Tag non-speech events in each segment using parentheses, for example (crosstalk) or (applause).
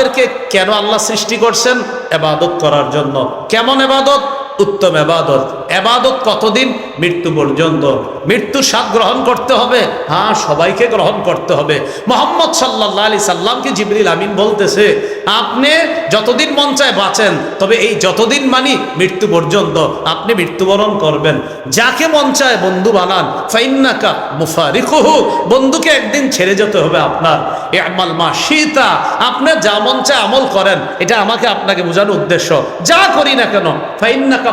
আমাদেরকে কেন আল্লাহ সৃষ্টি করছেন? এবাদত করার জন্য। কেমন এবাদত? উত্তম এবাদত। এবাদত কতদিন? মৃত্যু পর্যন্ত। মৃত্যু স্বাদ গ্রহণ করতে হবে। হ্যাঁ সবাইকে গ্রহণ করতে হবে। মোহাম্মদ সাল্লাহ আলি সাল্লামকে জিবরিল আমিন বলতেছে, আপনি যতদিন মন চায় বাঁচেন, তবে এই যতদিন মানি মৃত্যু পর্যন্ত আপনি মৃত্যুবরণ করবেন। যাকে মন চায় বন্ধু বানান। ফাইন্নাকা মুফারিকুহু, বন্ধুকে একদিন ছেড়ে যেতে হবে আপনার। আমাল মা সীতা আপনি যা মন আমল করেন, এটা আমাকে আপনাকে বোঝানোর উদ্দেশ্য। যা করি না কেন, ফাইন্নাকা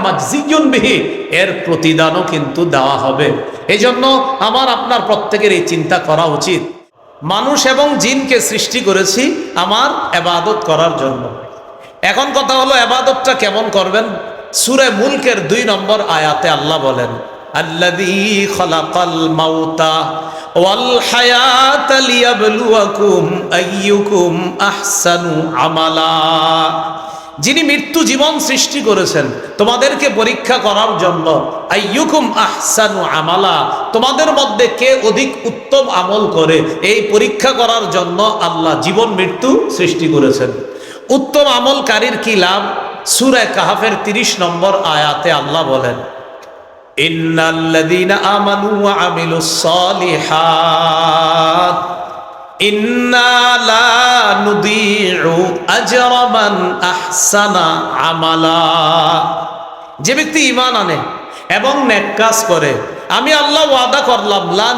বিহি, এর প্রতিদানও কিন্তু দেওয়া হবে। এই জন্য আমার, আপনার প্রত্যেকের এই চিন্তা করা উচিত। মানুষ এবং জিনকে সৃষ্টি করেছি আমার এবাদত করার জন্য। এখন কথা হলো, এবাদতটা কেমন করবেন? সুরে মুলকের দুই নম্বর আয়াতে আল্লাহ বলেন, আল্লাযী খলাকাল মাউতা যিনি মৃত্যু জীবন সৃষ্টি করেছেন, তোমাদেরকে পরীক্ষা করার জন্য আইয়ুকুম আহসানু আমালা। তোমাদের মধ্যে কে অধিক উত্তম আমল করে, এই পরীক্ষা করার জন্য আল্লাহ জীবন মৃত্যু সৃষ্টি করেছেন। উত্তম আমলকারীর কি লাভ? সুরায় কাহাফের ৩০ নম্বর আয়াতে আল্লাহ বলেন আহসানা আমালা। যে ব্যক্তি ঈমান আনে এবং নেক কাজ করে, আমি আল্লাহ ওয়াদা করলাম, লা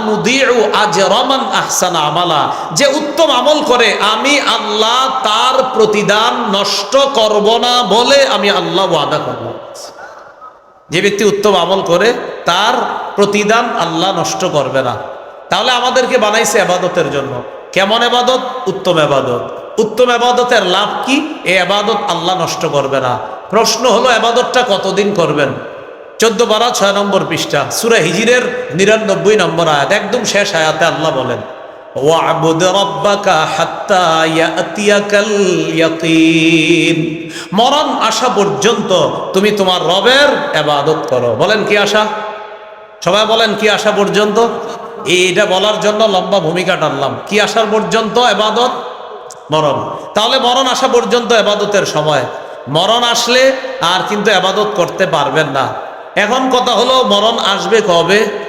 আহসানা আমালা। যে উত্তম আমল করে, আমি আল্লাহ তার প্রতিদান নষ্ট করব না বলে আমি আল্লাহ ওয়াদা করলাম। যে ব্যক্তি উত্তম আমল করে, তার প্রতিদান আল্লাহ নষ্ট করবে না। তাহলে আমাদেরকে বানাইছে আবাদতের জন্য। কেমন এবাদত? উত্তম এবাদত। উত্তম এবাদতের লাভ কি? এই আবাদত আল্লাহ নষ্ট করবে না। প্রশ্ন হলো, এবাদতটা কতদিন করবেন? চোদ্দ বারা ছয় নম্বর পৃষ্ঠা, সুরা হিজিরের নিরানব্বই নম্বর আয়াত, একদম শেষ আয়াতে আল্লাহ বলেন ওয়াবুদ রব্বাকা হাত্তা ইয়াতিয়াকাল ইয়াকিন। মরণ আসা পর্যন্ত তুমি তোমার রবের এবাদত করো। বলেন কি আশা? সবাই বলেন কি আসা পর্যন্ত? এইটা বলার জন্য লম্বা ভূমিকা টানলাম। কি আসার পর্যন্ত এবাদত মরণ। তাহলে মরণ আসা পর্যন্ত এবাদতের সময়। মরণ আসলে আর কিন্তু এবাদত করতে পারবেন না। এখন কথা হলো, মরণ আসবে কবে?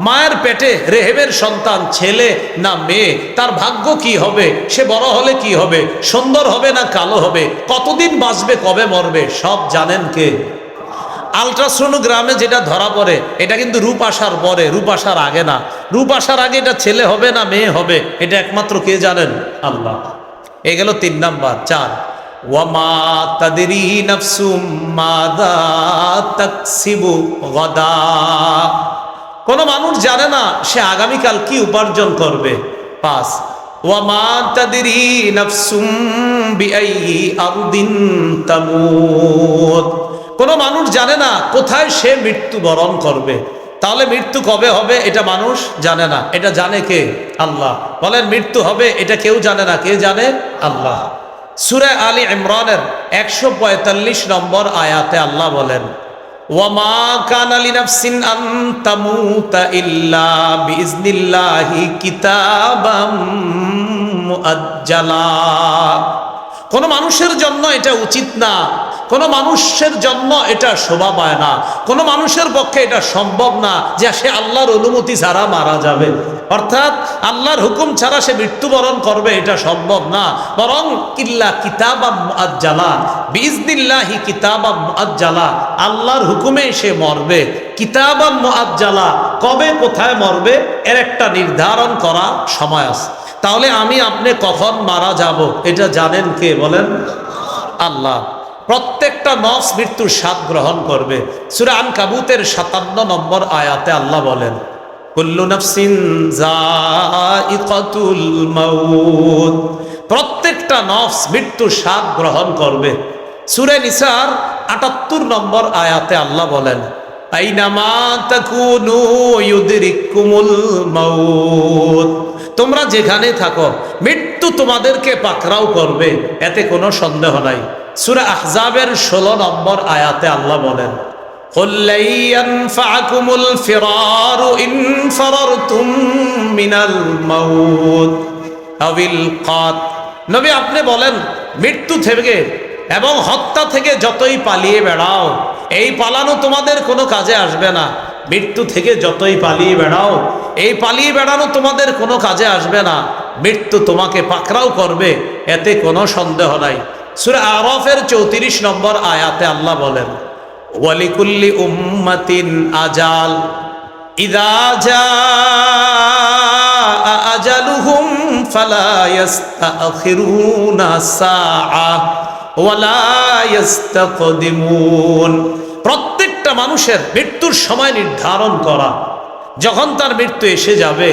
মায়ের পেটে রেহেবের সন্তান ছেলে না মেয়ে, তার ভাগ্য কি হবে? সে বড় হলে কি হবে? সুন্দর হবে না কালো হবে? কতদিন বাঁচবে, কবে মরবে? সব জানেন কে? আলট্রাসোনোগ্রামে যেটা ধরা পড়ে, এটা কিন্তু রূপ আসার পরে রূপ আসার আগে না। রূপ আসার আগে এটা ছেলে হবে না মেয়ে হবে? এটা একমাত্র কে জানেন? আল্লাহ। এ গেল তিন নাম্বার, চার। ওয়ামা তাদেরি নফসুম মাদা গদা। কোনো মানুষ জানে না সে আগামীকাল কি উপার্জন করবে। পাঁচ, ওয়ামা তাদেরি নফসুম বিআই কোনো মানুষ জানে না কোথায় সে মৃত্যুবরণ করবে। তাহলে মৃত্যু কবে হবে এটা মানুষ জানে না। এটা জানে কে? আল্লাহ। বলেন, মৃত্যু হবে এটা কেউ জানে না। কে জানে? আল্লাহ। সুরে আলী ইমরানের একশো পঁয়তাল্লিশ নম্বর আয়াতে আল্লাহ বলেন ওয়ামা কিতাবাম মুআজ্জালা। কোনো মানুষের জন্য এটা উচিত না। কোনো মানুষের জন্য এটা শোভা পায় না। কোনো মানুষের পক্ষে এটা সম্ভব না যে সে আল্লাহর অনুমতি ছাড়া মারা যাবে। অর্থাৎ আল্লাহর হুকুম ছাড়া সে মৃত্যুবরণ করবে এটা সম্ভব না। বরং কিল্লা কিতাবা মুআজ্জালা বিজনিল্লাহি কিতাবা মুআজ্জালা, আল্লাহর হুকুমে সে মরবে। কিতাবা মুআজ্জালা, কবে কোথায় মরবে, এর একটা নির্ধারণ করা সময় আছে। তাহলে আমি আপনি কখন মারা যাব? এটা জানেন কে? বলেন আল্লাহ। প্রত্যেকটা নফস মৃত্যুর স্বাদ গ্রহণ করবে। সুরা আন কাবুতের সাতান্ন নম্বর আয়াতে আল্লাহ বলেন প্রত্যেকটা নফস মৃত্যুর স্বাদ গ্রহণ করবে। সুরে নিসার আটাত্তর নম্বর আয়াতে আল্লাহ বলেন, আইনামা তাকুনু ইউদরিকুমুল মাউত। তোমরা যেখানে থাকো, মৃত্যু তোমাদেরকে পাকরাও করবে, এতে কোনো সন্দেহ নাই। সুরা আহজাবের ষোলো নম্বর আয়াতে আল্লাহ বলেন নবী আপনি বলেন, মৃত্যু থেকে এবং হত্যা থেকে যতই পালিয়ে বেড়াও, এই পালানো তোমাদের কোনো কাজে আসবে না। মৃত্যু থেকে যতই পালিয়ে বেড়াও, এই পালিয়ে বেড়ানো তোমাদের কোনো কাজে আসবে না। মৃত্যু তোমাকে পাকড়াও করবে, এতে কোনো সন্দেহ নাই। সুরা আরফের চৌত্রিশ নম্বর আয়াতে আল্লাহ বলেন, ওয়ালিকুল্লি উম্মাতিন আজাল, ইদা যা আজালুহুম ফালা ইস্তাখিরুনা সাআ ওয়ালা ইস্তাকদিমুন প্রত্যেকটা মানুষের মৃত্যুর সময় নির্ধারণ করা। যখন তার মৃত্যু এসে যাবে,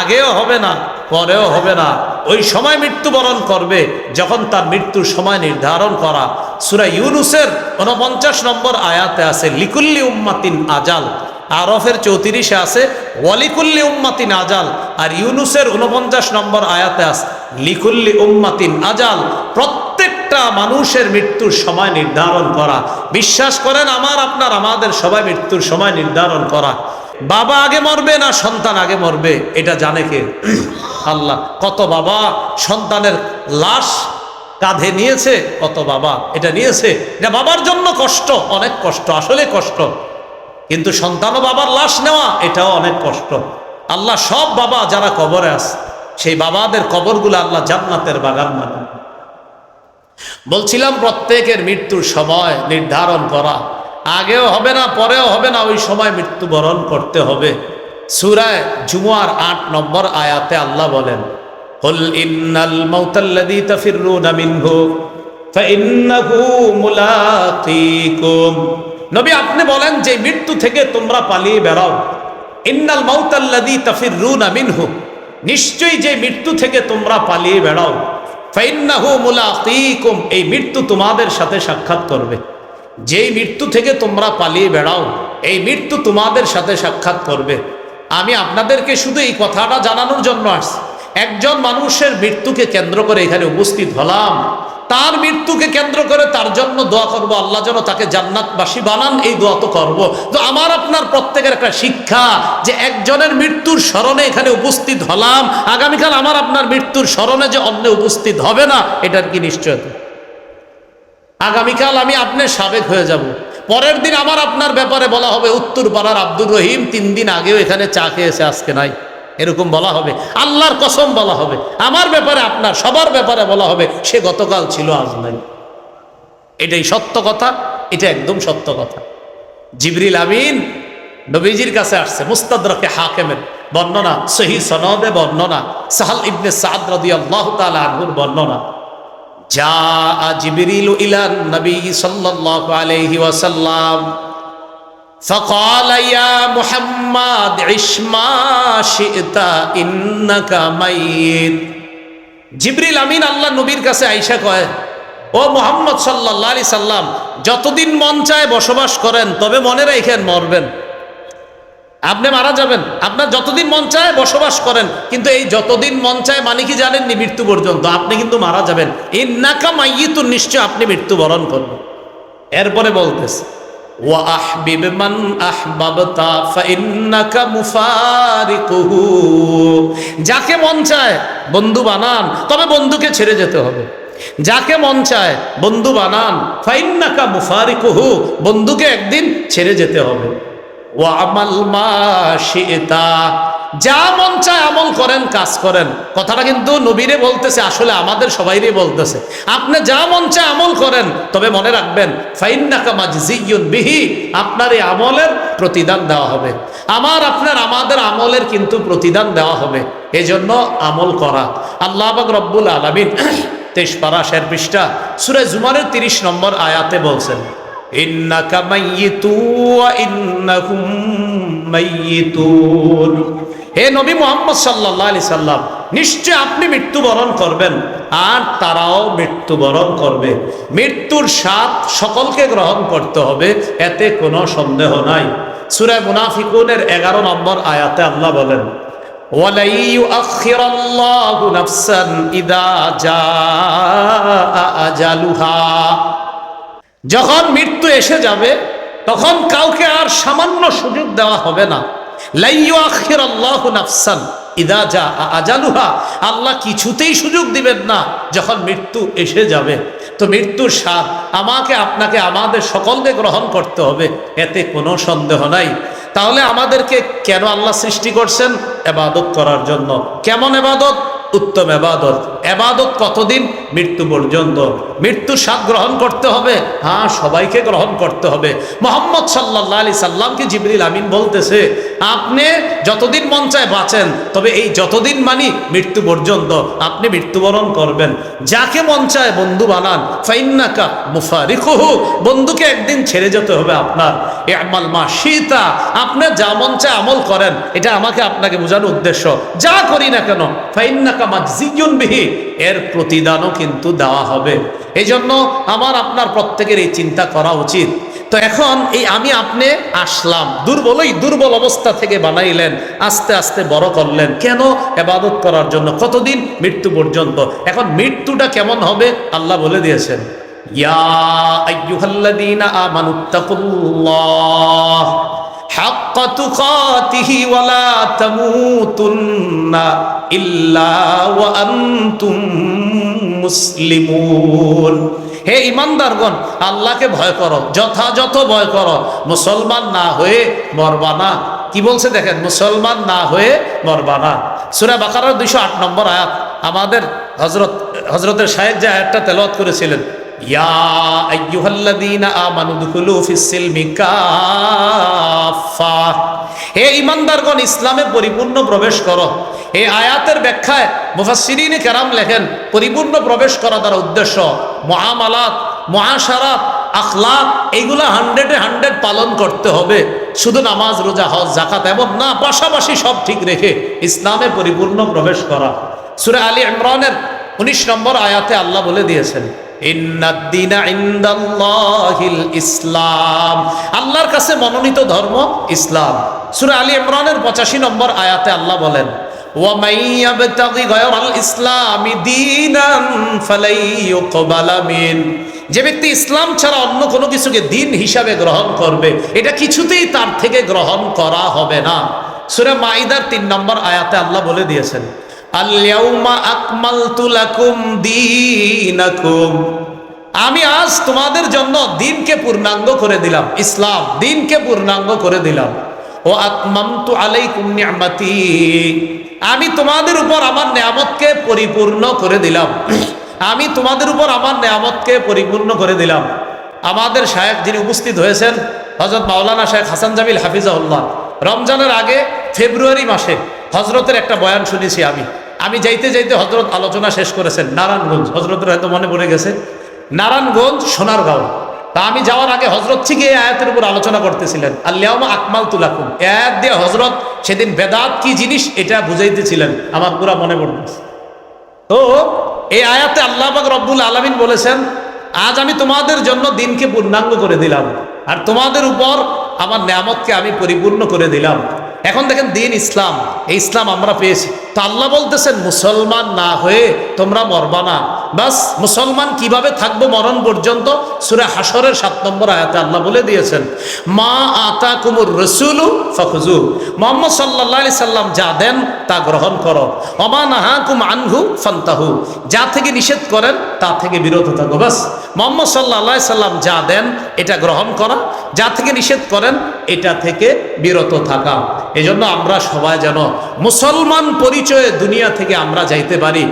আগেও হবে না, পরেও হবে না, ওই সময় মৃত্যুবরণ করবে, যখন তার মৃত্যুর সময় নির্ধারণ করা। সুরা ইউনুসের উনপঞ্চাশ নম্বর আয়াতে আছে, লিকুল্লি উম্মাতিন আজাল। আরফের চৌত্রিশে আছে, ওয়ালিকুল্লি উম্মাতিন আজাল। আর ইউনুসের উনপঞ্চাশ নম্বর আয়াতে আছে, লিকুল্লি উম্মাতিন আজাল। প্রত্যেকটা মানুষের মৃত্যুর সময় নির্ধারণ করা। বিশ্বাস করেন, আমার, আপনার, আমাদের সবাই মৃত্যুর সময় নির্ধারণ করা। বাবা আগে মরবে না সন্তান আগে মরবে, এটা জানে কে? আল্লাহ, কত বাবা সন্তানের লাশ কাঁধে নিয়েছে, কত বাবা এটা নিয়েছে। এটা বাবার জন্য কষ্ট, অনেক কষ্ট, আসলে কষ্ট। কিন্তু সন্তান ও বাবার লাশ নেওয়া, এটাও অনেক কষ্ট। আল্লাহ সব বাবা যারা কবরে আছে, সেই বাবাদের কবরগুলো আল্লাহ জান্নাতের বাগান মানে বলছিলাম, প্রত্যেকের মৃত্যুর সময় নির্ধারণ করা। আগেও হবে না, পরেও হবে না, ওই সময় মৃত্যুবরণ করতে হবে। সুরায় জুমার আট নম্বর আয়াতে আল্লাহ বলেন, হল ইন্নাল মাউতাল্লাযী তাফিররুনা মিনহু, ফাইন্নাহু মুলাকীকুম। নবী, আপনি বলেন, যে মৃত্যু থেকে তোমরা পালিয়ে বেড়াও, ইন্নাল মাউতাল্লাযী তাফিররুনা মিনহু, নিশ্চয়ই যে মৃত্যু থেকে তোমরা পালিয়ে বেড়াও। ফাইন্নাহু এই মৃত্যু তোমাদের সাথে সাক্ষাৎ করবে। যেই মৃত্যু থেকে তোমরা পালিয়ে বেড়াও, এই মৃত্যু তোমাদের সাথে সাক্ষাৎ করবে। আমি আপনাদেরকে শুধু এই কথাটা জানানোর জন্য আসছি। একজন মানুষের মৃত্যুকে কেন্দ্র করে এখানে উপস্থিত হলাম। তার মৃত্যুকে কেন্দ্র করে তার জন্য দোয়া করব। আল্লাহ যেন তাকে জান্নাতবাসী বানান, এই দোয়া তো করব। তো আমার আপনার প্রত্যেকের একটা শিক্ষা যে একজনের মৃত্যুর স্মরণে এখানে উপস্থিত হলাম। আগামীকাল আমার আপনার মৃত্যুর স্মরণে যে অন্য উপস্থিত হবে না, এটার কি নিশ্চয়তা আগামীকাল আমি আপনার সাবেক হয়ে যাব। পরের দিন আমার আপনার ব্যাপারে বলা হবে উত্তর পাড়ার আব্দুর রহিম তিন দিন আগেও এখানে চা খেয়েছে, আজকে নাই। এরকম বলা হবে। আল্লাহর কসম বলা হবে। আমার ব্যাপারে আপনার সবার ব্যাপারে বলা হবে। সে গতকাল ছিল আজ নাই। এটাই সত্য কথা, এটা একদম সত্য কথা। জিবরিল আমিন নবীজির কাছে আসছে, মুস্তাদরকে হাকেমের বর্ণনা, সহি সনদে বর্ণনা, সাহাল ইবনে সাদ রাদিয়াল্লাহু তাআলা আনহুর বর্ণনা। যা আজিবিরিল ইলান নবী সাল্লাল্লাহু আলাইহি ওয়াসাল্লাম। فقال يا محمد عش ما شئت إنك ميت জিবরিল আমিন আল্লাহ নবীর কাছে আইসা কয় ও মোহাম্মদ সাল্লাহ আলি সাল্লাম যতদিন মন চায় বসবাস করেন তবে মনে রেখেন মরবেন আপনি মারা যাবেন আপনার যতদিন মন চায় বসবাস করেন কিন্তু এই যতদিন মন চায় মানে কি জানেননি মৃত্যু পর্যন্ত আপনি কিন্তু মারা যাবেন এই নাকা মাইয়িতু নিশ্চয় আপনি মৃত্যুবরণ করবেন এরপরে বলতেছে ওয়া من احببت فانك মুফারিকুহু। যাকে মন চায় বন্ধু বানান, তবে বন্ধুকে ছেড়ে যেতে হবে। যাকে মন চায় বন্ধু বানান, ফাইন্নাকা মুফারিকুহু, বন্ধুকে একদিন ছেড়ে যেতে হবে। ও আমাল মা শিতা। যা মন চায় আমল করেন, কাজ করেন। কথাটা কিন্তু নবীরে বলতেছে, আসলে আমাদের সবাইরে বলতেছে। আপনি যা মন চায় আমল করেন, তবে মনে রাখবেন, ফাইন্নাকা মাজজিয়ুন বিহি, আপনার এই আমলের প্রতিদান দেওয়া হবে। আমার, আপনার, আমাদের আমলের কিন্তু প্রতিদান দেওয়া হবে। এজন্য আমল করা। আল্লাহ রব্বুল আলামিন (clears throat) তেইশ পারা শের পৃষ্ঠা, সুরে জুমারের তিরিশ নম্বর আয়াতে বলছেন, ইন্নাকা মাইয়িতু ওয়া ইন্নাহুম মাইয়িতুন। হে নবী মোহাম্মদ সাল্লাহ আলি সাল্লাম, নিশ্চয় আপনি মৃত্যুবরণ করবেন। আর তারাও মৃত্যুবরণ করবে। মৃত্যুর স্বাদ সকলকে গ্রহণ করতে হবে, এতে কোনো সন্দেহ নাই। সুরায় মুনাফিকুনের এগারো নম্বর আয়াতে আল্লাহ বলেন যখন মৃত্যু এসে যাবে, তখন কাউকে আর সামান্য সুযোগ দেওয়া হবে না। আজালুহা। আল্লাহ কিছুতেই সুযোগ দিবেন না যখন মৃত্যু এসে যাবে। তো মৃত্যুর স্বাদ আমাকে, আপনাকে, আমাদের সকলকে গ্রহণ করতে হবে, এতে কোনো সন্দেহ নাই। তাহলে আমাদেরকে কেন আল্লাহ সৃষ্টি করছেন? এবাদত করার জন্য। কেমন এবাদত? উত্তম এবাদত এবাদত কতদিন? মৃত্যু পর্যন্ত। মৃত্যু স্বাদ গ্রহণ করতে হবে। হ্যাঁ সবাইকে গ্রহণ করতে হবে। মোহাম্মদ সাল্লাহ আলি সাল্লামকে জিবরিল আমিন বলতেছে, আপনি যতদিন মন চায় বাঁচেন, তবে এই যতদিন মানি মৃত্যু পর্যন্ত আপনি মৃত্যুবরণ করবেন। যাকে মন চায় বন্ধু বানান। ফাইন্নাকা মুফারিকুহু, বন্ধুকে একদিন ছেড়ে যেতে হবে আপনার। এ আমাল মা সীতা আপনার যা মন চায় আমল করেন। এটা আমাকে আপনাকে বোঝানোর উদ্দেশ্য। যা করি না কেন, ফাইন্নাকা এর প্রতিদানও কিন্তু দেওয়া হবে। এই আমার আপনার প্রত্যেকের এই চিন্তা করা উচিত। তো এখন এই আমি আপনি আসলাম, দুর্বলই দুর্বল অবস্থা থেকে বানাইলেন, আস্তে আস্তে বড় করলেন। কেন? এবাদত করার জন্য। কতদিন? মৃত্যু পর্যন্ত। এখন মৃত্যুটা কেমন হবে? আল্লাহ বলে দিয়েছেন, ইয়া আইয়ুহাল্লাযীনা আমানুত্তাকুল্লাহ। حق تقاته ولا تموتن إلا وأنتم মুসলিমুন হে ইমানদারগণ আল্লাহকে ভয় করো যথাযথ ভয় করো মুসলমান না হয়ে মরবানা কি বলছে দেখেন মুসলমান না হয়ে মরবানা সুরা বাকারার দুইশো আট নম্বর আয়াত আমাদের হজরত হজরতের সাহেব যে আয়াতটা তেলাওয়াত করেছিলেন ইয়া আইয়ুহাল্লাযীনা আমানু দুখুলু ফিস-সিলমি কাফা হে ঈমানদারগণ, ইসলামে পরিপূর্ণ প্রবেশ করো। এই আয়াতের ব্যাখ্যায় মুফাসসিরিনে কেরাম লেখেন, পরিপূর্ণ প্রবেশ করা দ্বারা উদ্দেশ্য, মুআমালাত, মুআশারাত, আখলাক এইগুলা হান্ড্রেডে হান্ড্রেড পালন করতে হবে। শুধু নামাজ, রোজা, হজ জাকাত এমন না, পাশাপাশি সব ঠিক রেখে ইসলামে পরিপূর্ণ প্রবেশ করা। সূরা আলী ইমরানের উনিশ নম্বর আয়াতে আল্লাহ বলে দিয়েছেন ইসলাম আল্লাহর কাছে মনোনীত ধর্ম ইসলাম সুরা আলী ইমরানের পঁচাশি নম্বর আয়াতে আল্লাহ বলেন وَمَن يَبْتَغِ غَيْرَ الْإِسْلَامِ دِينًا فَلَن يُقْبَلَ مِنْهُ যে ব্যক্তি ইসলাম ছাড়া অন্য কোনো কিছুকে দিন হিসাবে গ্রহণ করবে এটা কিছুতেই তার থেকে গ্রহণ করা হবে না সুরা মাইদার তিন নম্বর আয়াতে আল্লাহ বলে দিয়েছেন আল্লাউমা আমি আজ তোমাদের জন্য দিনকে পূর্ণাঙ্গ করে দিলাম। ইসলাম, দিনকে পূর্ণাঙ্গ করে দিলাম। ও আতমামতু আলাইকুম নিয়ামাতি। আমি তোমাদের উপর আমার নিয়ামতকে পরিপূর্ণ করে দিলাম। আমি তোমাদের উপর আমার নিয়ামতকে পরিপূর্ণ করে দিলাম। আমাদের শায়েখ যিনি উপস্থিত হয়েছেন হজরত মাওলানা শেখ হাসান জামিল হাফিজাউল্লাহ রমজানের আগে ফেব্রুয়ারি মাসে হজরতের একটা বয়ান শুনেছি আমি। আমি যাইতে যাইতে হজরত আলোচনা শেষ করেছেন, নারায়ণগঞ্জ। হজরতের হয়তো মনে পড়ে গেছে। নারায়ণগঞ্জ, সোনারগাঁও। তা আমি যাওয়ার আগে হজরত থেকে এই আয়াতের উপর আলোচনা করতেছিলেন। আল্লাহমা আকমাল তুলাকুম এ আয়াত দিয়ে হজরত সেদিন বেদাত কি জিনিস এটা বুঝাইতেছিলেন। আমার পুরা মনে পড়তেছে তো এই আয়াতে আল্লাহ পাক রব্বুল আলমিন বলেছেন, আজ আমি তোমাদের জন্য দিনকে পূর্ণাঙ্গ করে দিলাম। আর তোমাদের উপর আমার নিয়ামতকে আমি পরিপূর্ণ করে দিলাম। এখন দেখেন দিন ইসলাম, এই ইসলাম আমরা পেয়েছি। তো আল্লাহ বলতেছেন, মুসলমান না হয়ে তোমরা মরবা না। বাস, মুসলমান কীভাবে থাকব মরণ পর্যন্ত? সুরে হাসরের সাত নম্বর আয়াতে আল্লাহ বলে দিয়েছেন, মা আতা কুমুর রসুলু ফখুজু মোহাম্মদ সাল্লাহ আলি সাল্লাম যা দেন, তা গ্রহণ করো। অমা নাহা কুম আনহু ফান্তাহু। যা থেকে নিষেধ করেন, তা থেকে বিরত থাকো, বাস। মোহাম্মদ সাল্লা সাল্লাম যা দেন, এটা গ্রহণ করা। যা থেকে নিষেধ করেন, এটা থেকে বিরত থাকা। এজন্য আমরা সবাই যেন মুসলমান পরিচয়ে দুনিয়া থেকে আমরা যাইতে পারি।